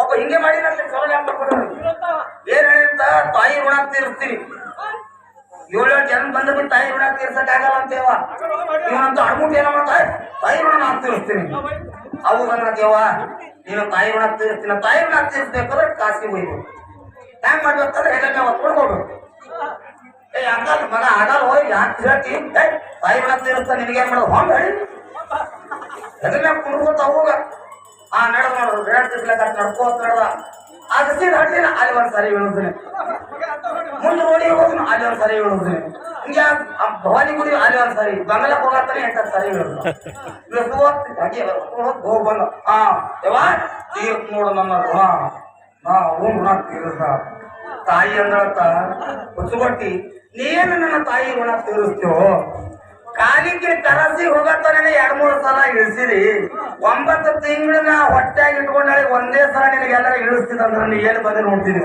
ಒಬ್ಬ ಹಿಂಗೆ ಮಾಡಿನಂತೆ ಬೇರೆ ತಾಯಿ ಋಣ ತೀರಿಸ್ತೀನಿ. ಏಳು ಜನ ಬಂದ ಬಿಟ್ಟು ತಾಯಿ ಋಣ ತೀರ್ಸಕ್ ಆಗಲ್ಲ ಅಂತೇವ ಇವನಂತ ಅಡ್ಮುಟ್ ಏನೋ ಮಾಡ್ತಾಯಿ ತಾಯಿ ಋಣ ನಾನು ತೀರಿಸ್ತೀನಿ. ಅವು ಬಂದ್ರ ದೇವ ನೀನು ತಾಯಿ ಋಣ ತೀರಿಸ್ತೀನಿ. ತಾಯಿ ಋಣ ತೀರಿಸ್ಬೇಕಾದ್ರೆ ಕಾಸಿಗೆ ಹೋಯ್ತು ಹೆಂಗ್ ಮಾಡ್ಬೇಕಂದ್ರೆ ಹೊತ್ಕೊಂಡು ಹೋಗ್ಬೇಕು. ಏ ಹಂಗಲ್ಲ ಮಗ ಆಗಲ್ಲ ಹೋಗಿ ಯಾಕೆ ಹೇಳ್ತಿ ತಾಯಿ ಋಣ ತೀರಿಸ್ತಾ ನಿನಗೇನ್ ಮಾಡೋದು? ಹೊಂದ್ ಹೇಳಿ. ಹೆಗಲ್ ಮೇಲೆ ಕುಂಡ್ಕೋತ ಹೋಗ. ಆ ನಡ ನೋಡು ಬೇಡ ತಿರ್ಸ್ಲಕ್ಕ ನಡ್ಕೋತ ನಡ್ದ ಸೀಟ್ ಹಟ್ಟಿನ ಅಲ್ಲಿ ಒಂದು ಸರಿ ಬೀಳುತ್ತೇನೆ ಮುಂದೆ ಓಡಿ ಹೋಗ್ತೀನಿ ಅಲ್ಲಿ ಒಂದ್ ಸರಿ ಬೀಳುತ್ತೇನೆ ಹಿಂಗೆ ಭವಾನಿ ಗುಡಿ ಅಲ್ಲಿ ಒಂದ್ ಸರಿ, ಬಂಗಲ ಹೋಗತ್ತಾನೆ ಎಂಟು ಸರಿ ಬೀಳುತ್ತೆ ಇವತ್ತು ಹೋಗ್ತೀನಿ ಹಾಗೆ ಹೋಗಿ ಬಂದ. ಹಾ, ಯವ್ವ ತೀರ್ತ್ ನೋಡು ನನ್ನ ಋಣ. ನಾ ಓಂ ಋಣ ತೀರಿಸ ತಾಯಿ ಅಂದ್ರತ್ತ ಹೊಸಗೊಟ್ಟಿ ನೀನು ನನ್ನ ತಾಯಿ ಋಣ ತೀರಿಸ್ತೀವೋ ಕಾಲಿಗೆ ತರಸಿ ಹೋಗತ್ತಾನೆ ಎರಡ್ ಮೂರು ಸಲ ಇಳಿಸಿರಿ. ಒಂಬತ್ತು ತಿಂಗಳನ್ನ ಹೊಟ್ಟೆಯಾಗಿ ಇಟ್ಕೊಂಡಾಗ ಒಂದೇ ಸಲ ನಿನಗೆ ಎಲ್ಲರೂ ಇಳಿಸ್ತಿದಂದ್ರೆ ನೀ ಏನು ಬಂದು ನೋಡ್ತೀನಿ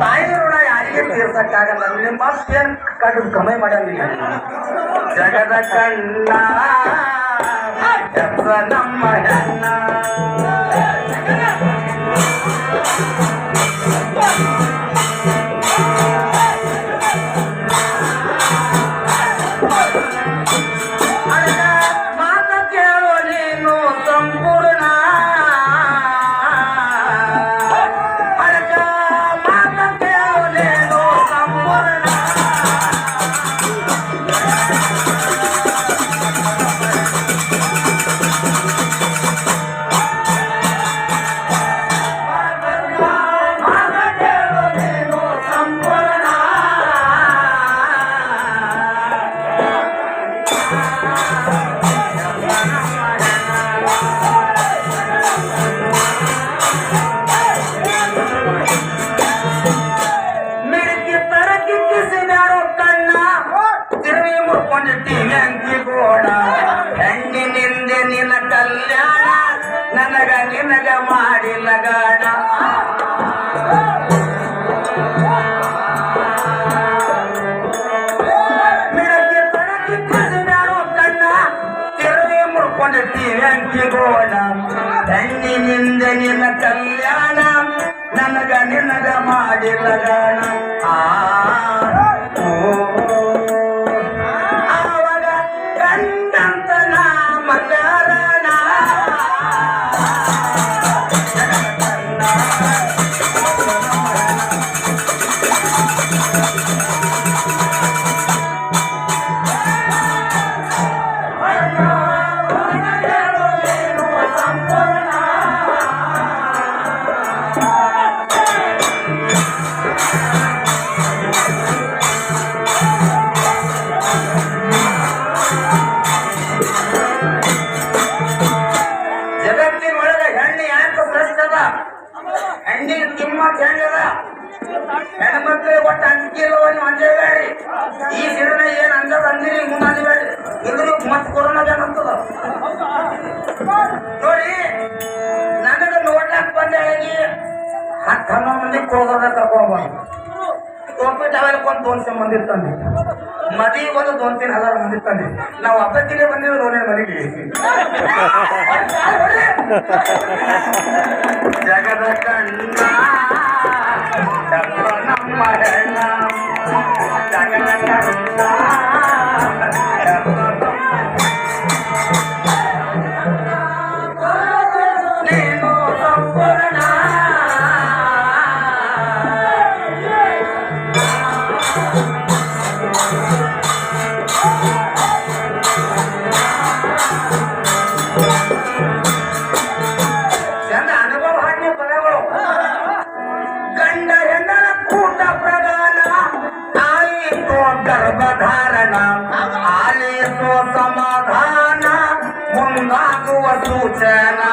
ತಾಯಿ ಋಣ ಯಾರಿಗೆ ತೀರ್ಸಕ್ಕಾಗಲ್ಲ. ನಿಮ್ಮ ಏನ್ ಕಟ್ಟು ಕಮ್ಮಿ ಮಾಡಲ್ಲ ಜಗದ ಕಣ್ಣ ನಮ್ಮ ಹೆಣ್ಣ. ಹತ್ತು ಹನ್ನೊಂದು ಮಂದಿ ಕೋಗದ ಕರ್ಕೊಂಡು ಬಂದು ಟೋಪಿ ಟವೆಲ್ ಒಂದು ದೋನ್ಸೆ ಮಂದಿ ತಂದೆ ಮದಿ ಒಂದು ದೋನ್ ತೀನ್ ಹಜಾರ್ ಮಂದಿ ತಂದೆ ನಾವು ಹಬ್ಬಕ್ಕಿಗೆ ಬಂದಿದ್ದು ನೋಡೇ ಮನೆಗೆ ಜಗದ ಕಣ್ಣ ಡಬ್ಬ ನಮ್ಮ ಹೆಣ್ಣ ಜಗದ ಕಣ್ಣ ಗರ್ಭಧಾರಣ ಆಲೇಸೋ ಸಮಾಧಾನ ಮುಂದಾಗುವ ಸೂಚನಾ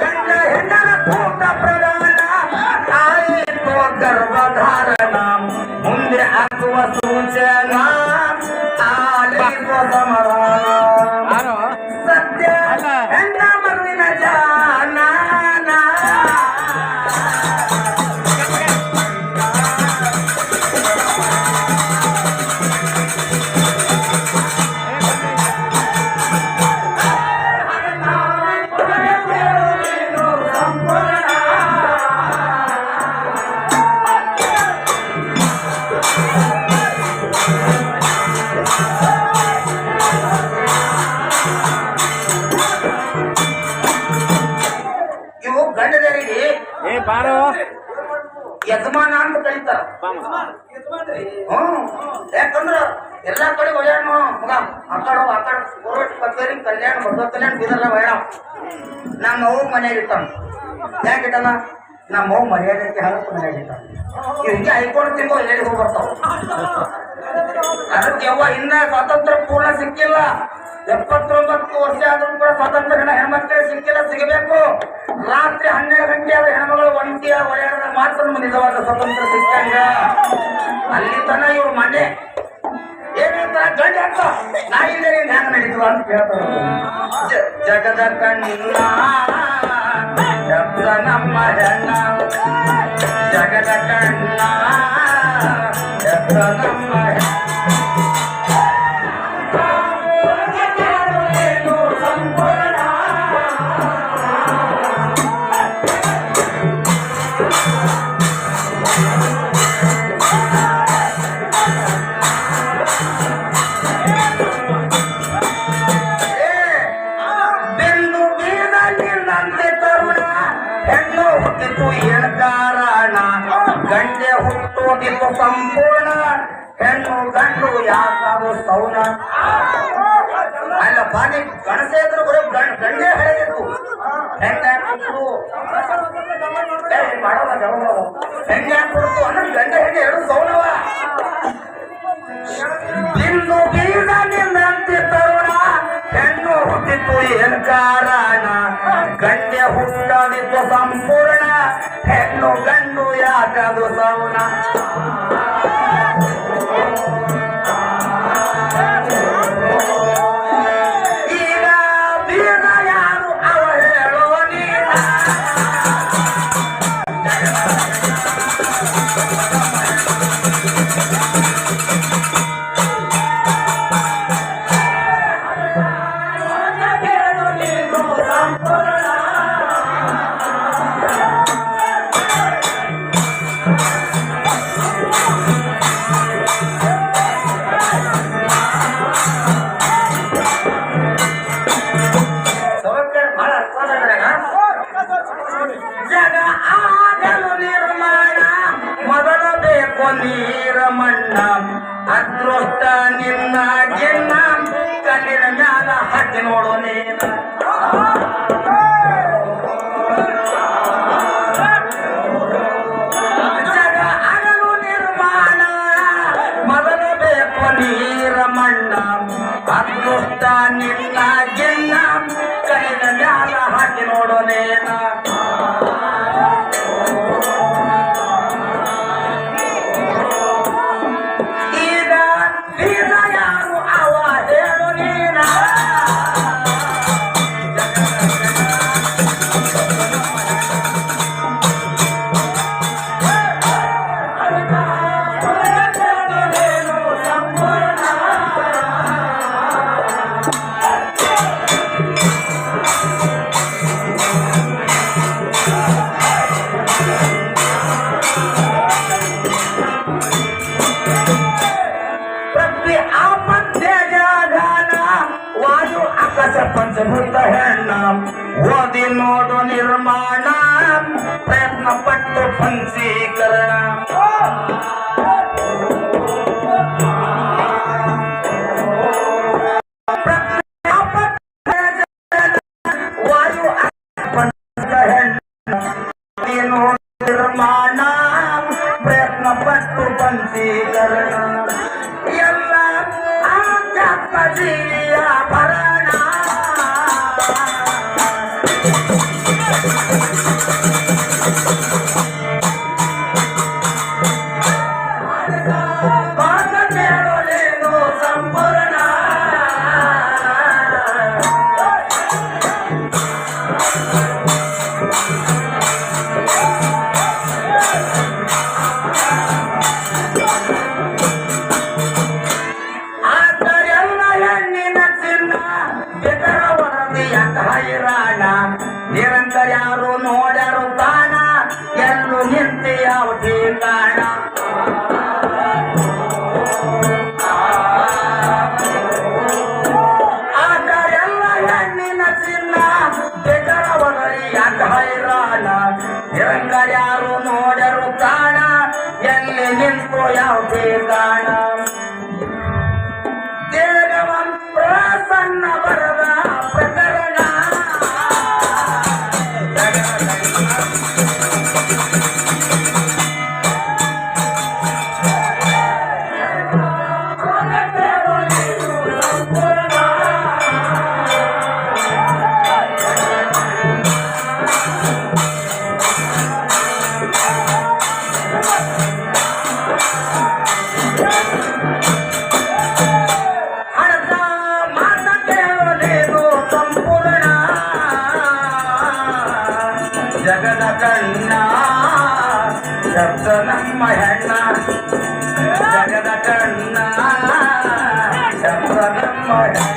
ಗಂಡ ಹೆಣ್ಣರ ಭೂತ ಪ್ರಧಾನ ಆಲೇಸೋ ಗರ್ಭಧಾರಣ ಮುಂದೆ ಆಗುವ ಸೂಚನಾ ಆಲೇಸೋ ಸಮಾಧಾನ ಹ್ಮ್ ಯಾಕಂದ್ರ ಎಲ್ಲಾ ಕಡೆ ಒಳ್ಳೆಣ್ಣ, ಮಗ ಆ ಕಡೆ ಆ ಕಡೆ ಕೋರ್ಟ್ ಕಲ್ಯಾಣ, ಮದುವೆ ಕಲ್ಯಾಣ ಬೀದರ್ಲ ಒಳ್ಳೆ ನಮ್ಮ ಅವ್ರ ಮನೆಯಾಗ ಇಟ್ಟಾನ ಯಾಕೆ ಇಟ್ಟಲ್ಲ ನಮ್ಮ ಮರ್ಯಾದೆ ಮನೆಯಾಗ ಇಟ್ಟಾನ ಇವ್ ಹಿಂಗೆ ಹೈಕೋರ್ಟ್ ತಿಂಗಳು ಬರ್ತಾವ ಅದಕ್ಕೆ ಯವ್ವ ಇನ್ನ ಸ್ವಾತಂತ್ರ್ಯ ಪೂರ್ಣ ಸಿಕ್ಕಿಲ್ಲ. ಎಪ್ಪತ್ತೊಂಬತ್ತು ವರ್ಷ ಆದ್ರೂ ಕೂಡ ಸ್ವಾತಂತ್ರ್ಯ ಹೆಣ ಹೆಣ್ಮಕ್ಳಿಗೆ ಸಿಕ್ಕಿಲ್ಲ, ಸಿಗಬೇಕು. ರಾತ್ರಿ ಹನ್ನೆರಡು ಗಂಟೆ ಆದ್ರೆ ಹೆಣ್ಮಗಳು ಒಂಟಿಯ ಒಳ್ಳೆಯ ಮಾತ್ರ ನಿಜವಾದ ಸ್ವಾತಂತ್ರ್ಯ ಸಿಕ್ಕಂಗ. ಅಲ್ಲಿ ತನ ಇವ್ರು ಮನೆ. ಏನಂತ ಗಂಡ ಅಂತ ನಾ ಇಲ್ಲೇ ಹ್ಯಾಂಗ ನಡೀತದ ಅಂತ ಕೇಳ್ತಾರೆ ಜಗದ ಕಣ್ಣ ಶಬ್ದ ನಮ್ಮ ಹೆಣ್ಣ ಜಗದ ಕಣ್ಣ ಶಬ್ದ ಹುಟ್ಟಿತು ಏನು ಕಾರಣ ಗಂಡೆ ಹುಟ್ಟೋಗಿತ್ತು ಸಂಪೂರ್ಣ. ಹೆಣ್ಣು ಗಂಡು ಯಾಕಾದ್ರು ಸೌನ. ಅಲ್ಲ ಬಾಲಿ ಗಣಸೆ ಇದ್ರು ಬರೋ ಗಂಡ, ಗಂಡೇ ಹೇಳಿದಿತ್ತು ಹೆಣ್ಣೆ ಕೊಡ್ತು ಹೆಣ್ಣೆ ಹುಟ್ಟು ಅಂದ್ರೆ ಗಂಡ ಹೆಣ್ಣೆ ಎರಡು ಸೌನವ? ಇಂದು ಬೀಜನಿಂದಂತೆ ತರುಣ. ಹೆಣ್ಣು ಹುಟ್ಟಿತು ಏನ್ ಕಾರಣ ಗಂಡೆ ಹುಟ್ಟದಿತ್ತು ಸಂಪೂರ್ಣ. ಹೆಣ್ಣು ಗಂಡು ಯಾಕದು ಸೌನ ಅದೃಷ್ಟ ನಿನ್ನ ಪಂಚಭೂತ ಹೆಣ್ಣ ಓದಿ ನೋಡು ನಿರ್ಮಾಣ ಪ್ರಯತ್ನ ಪಟ್ಟು ಪಂಚೀಕರಣ. ಹೈರಾಣ ನಿರಂತರ ಯಾರು ನೋಡ್ಯಾರು Lord.